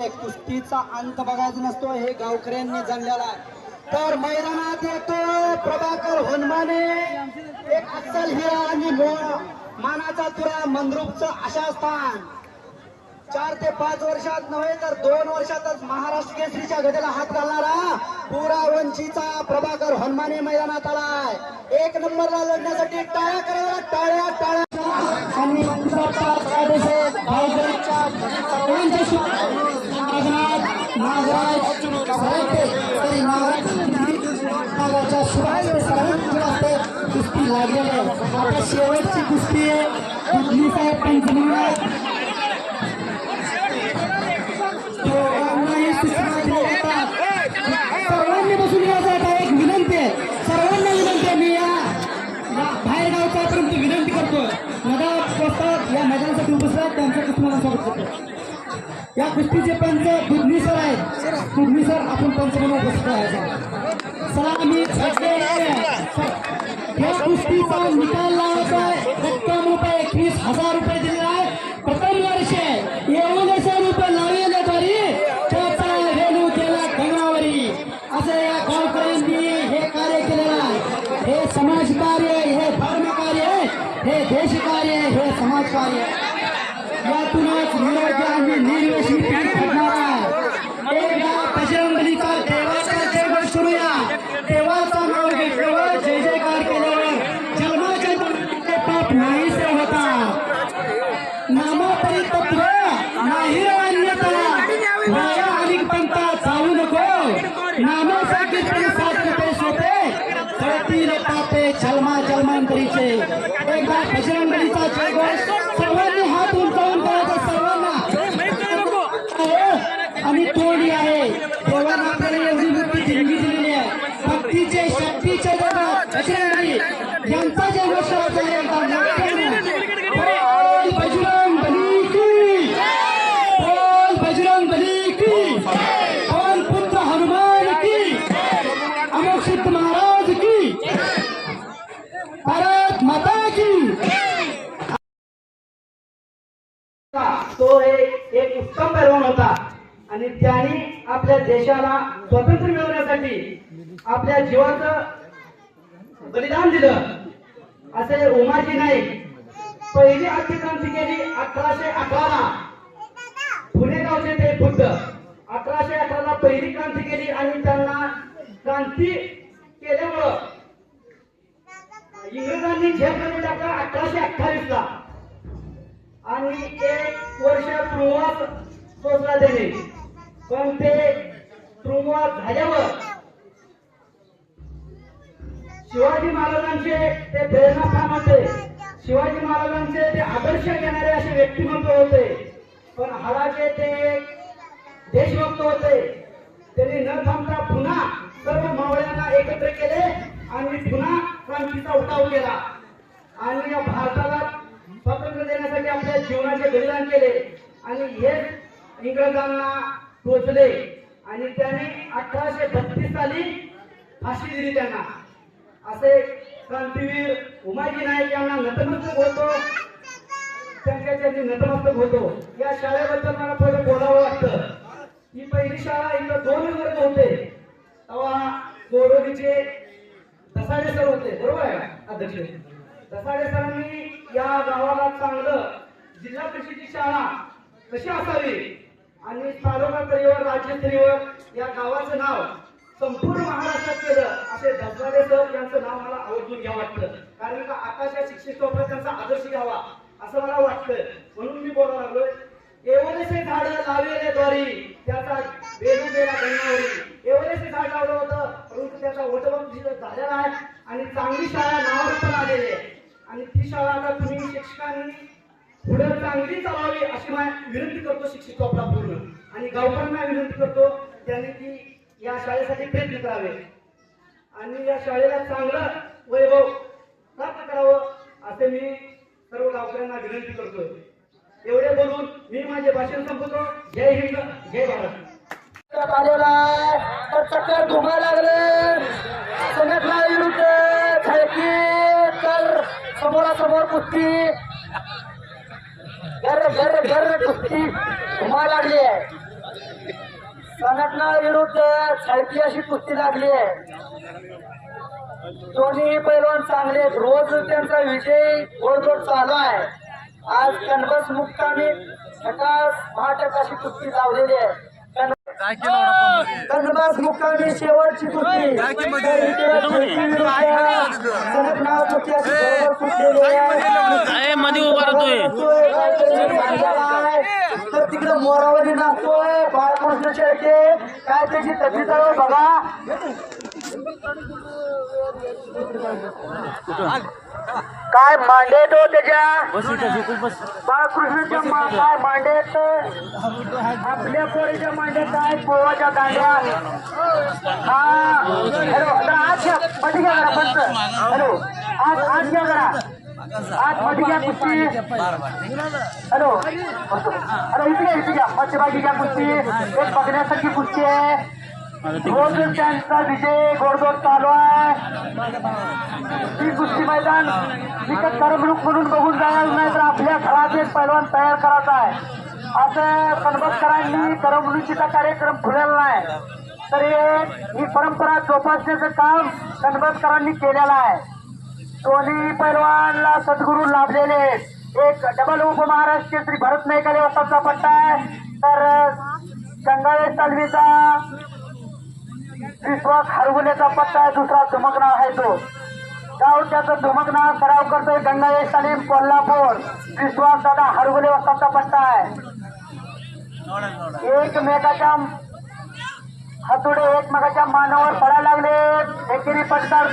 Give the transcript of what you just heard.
कुस्तीचा अंत बघायचा नसतो हे गावकऱ्यांनी जाणलेला आहे. तर मैदानात येतो प्रभाकर होनमाने एक अस्सल हिरा आणि मो- मानाचा तुरा मंद्रुपचं अशा स्थान. चार ते पाच वर्षात नव्हे तर दोन वर्षातच महाराष्ट्र केसरीच्या गदेला हात घालणारा पुरा वंचीचा प्रभाकर हनुमाने मैदानात आलाय. एक नंबरला लढण्यासाठी टाळ्या करायला टाळ्या टाळ्या. लागलेली आहे आता शेवटची कुस्ती आहे कुठली साहेब पंचमी मी या करतो या या कुस्तीचे पंच दुधनी सर आहेत. दुधनी सर आपण पंच म्हणून उपस्थित आहे. समाज कार्य हे धर्म कार्य हे देश कार्य हे समाज कार्य यातूनच निरोगी आणि निर्वेशी आपल्या देशाला स्वातंत्र्य मिळवण्यासाठी आपल्या जीवाचं बलिदान दिलं. असे उमाजी नाईक पहिली अतिक्रांती केली अठराशे अकराला पुणे गावचे ते बुद्ध अठराशे अकराला पहिली क्रांती केली आणि त्यांना क्रांती केल्यामुळं इंग्रजांनी झेप करून टाकला अठराशे अठ्ठावीस ला आणि एक वर्ष तुरुंगात सोसला त्याने. पण ते तुरुंगात झाल्यावर. शिवाजी महाराजांचे ते प्रेरणास्थान होते. शिवाजी महाराजांचे ते आदर्श घेणारे असे व्यक्तिमत्व होते. पण हालाचे ते देशभक्त होते. त्यांनी न थांबता पुन्हा सर्व मावळ्यांना एकत्र केले आणि पुन्हा क्रांतीचा उठाव केला. आणि या भारताला स्वातंत्र्य देण्यासाठी आपल्या जीवनाचे बलिदान केले. आणि हेच इंग्रजांना टोचले आणि त्याने अठराशे बत्तीस साली फाशी दिली त्यांना. असे क्रांतीवीर उमाजी नाईक यांना नतमस्तक होतो. त्यांच्या नतमस्तक होतो. या शाळेबद्दल मला थोडं बोलावं वाटतं. ही पहिली शाळा इथं दोन वर्ग होते. तेव्हा गोरोलीचे दसाडे सर होते. बरोबर आहे अध्यक्ष. दसाडे सरांनी या गावाला चांगलं जिल्हा परिषदेची शाळा कशी असावी? आणि तालुका स्तरीवर राज्यस्तरीवर या गावाचं नाव संपूर्ण महाराष्ट्रात केलं. असे दसवाडे सर यांचं नाव मला आवर्जून घ्यावं वाटतं. कारण का आकाशा या शिक्षित त्यांचा आदर्श घ्यावा असं मला वाटतं. म्हणून मी बोलायला लागलोय. एवढेसे झाड लावलेले द्वारी त्याचा वेणू गेला गंगावरी. एवढेसे झाड लावलं होतं परंतु त्याचा वटवंश झालेला आहे. आणि चांगली शाळा नावावर पण आलेली आहे. आणि ती शाळा आता तुम्ही शिक्षकांनी पुढे चांगली चालावी अशी मा- विनंती करतो शिक्षित चोपडा पूर्ण आणि गावकऱ्यांना विनंती करतो त्यांनी ती या शाळेसाठी प्रयत्न करावे. आणि या शाळेला चांगलं वैभव प्राप्त करावं असे मी सर्व गावकऱ्यांना विनंती करतोय. एवढे बोलून मी माझे भाषण संपवतो. जय हिंद जय भारत. आलेला आहे तर चक्कर धुमायला लागले. संघटना विरुद्ध खायकी तर समोरासमोर कुस्ती. गर गर गर कुस्ती धुमायला लागली आहे. रानातला विरुद्ध छळकी अशी कुस्ती लागली आहे. दोन्ही पैलवान चांगले आहेत. रोज त्यांचा विजय गोडगोड चालू आहे. आज कनबस मुक्ताने सकाळ महाटक अशी कुस्ती लावलेली आहे. कन- कनबस मुक्ताने शेवटची कुस्ती. कुस्ती अशी कुस्ती आहे आहे मध्ये उभा राहतोय तर तिकडे मोरावरी नाचतोय. बाळकृष्ण शेळके. काय त्याची तब्येत आहे हो बघा. काय मांडे तो त्याच्या? बाळकृष्णाच्या काय मांडेत आपल्या पोरीच्या मांड्यात काय? पोवाच्या दांड्या. हा. हॅलो आत घ्या घ्या जरा फक्त हॅलो आत आत घ्या जरा. आत मध्ये घ्या कुस्ती. हॅलो. हॅलो इथे घ्या. इथे घ्या मध्यभागी घ्या कुस्ती. एक बघण्यासारखी कुस्ती आहे. रोज त्यांचा विजय गोडगोड चालू आहे. ही कुस्ती मैदान विकत करमणूक म्हणून बघून जायला नाही तर आपल्या घरात एक पैलवान तयार करायचा आहे. असं कनबतकरांनी करमणुकीचा कार्यक्रम फुलेला नाही. तर हे- ही परंपरा जोपासण्याचं काम कनबतकरांनी केलेलं आहे. दोन्ही पैलवानला सद्गुरू लाभलेले. एक डबल उपमहाराष्ट्र श्री भरत नाईकाले वसाचा पट्टा आहे. तर गंगावेश तालमीचा विश्वास हरवल्याचा पट्टा आहे. दुसरा धुमकनाव आहे तो. गाव त्याचं धुमकना सराव करतोय गंगावेश तालीम कोल्हापूर. विश्वास दादा हरवले वसाचा पट्टा आहे. एकमेकाच्या हातोडे एकमेकाच्या मानावर पडायला लागले एकेरी पटकार